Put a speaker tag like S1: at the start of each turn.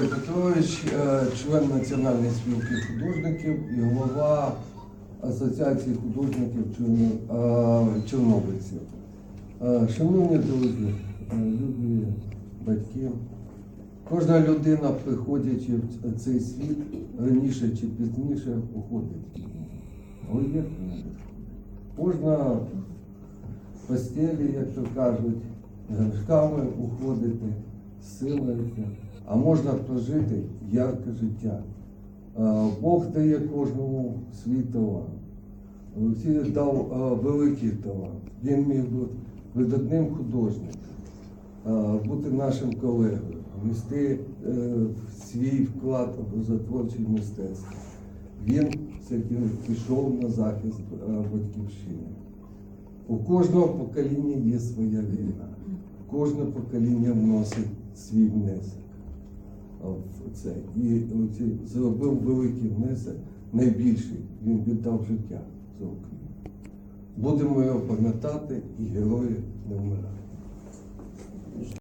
S1: Петрович, е, член Національної спілки художників і голова Асоціації художників е, чорнобильців. Е, Шановні друзі, любі батьки, кожна людина, приходячи в цей світ, раніше чи пізніше уходить. Можна постелі, як то кажуть, горшками уходити, силується, а можна прожити ярке життя. Е, Бог дає кожному свій талант. Олексій дав е, великий талант. Він міг бути видатним художником, е, бути нашим колегою, внести свій вклад в образотворче мистецтво. Він все-таки пішов на захист батьківщини. У кожного покоління є своя війна. Кожне покоління вносить свій внесок в це. І зробив великий внесок, найбільший. Він віддав життя за Україну. Будемо його пам'ятати, і герої не вмирають.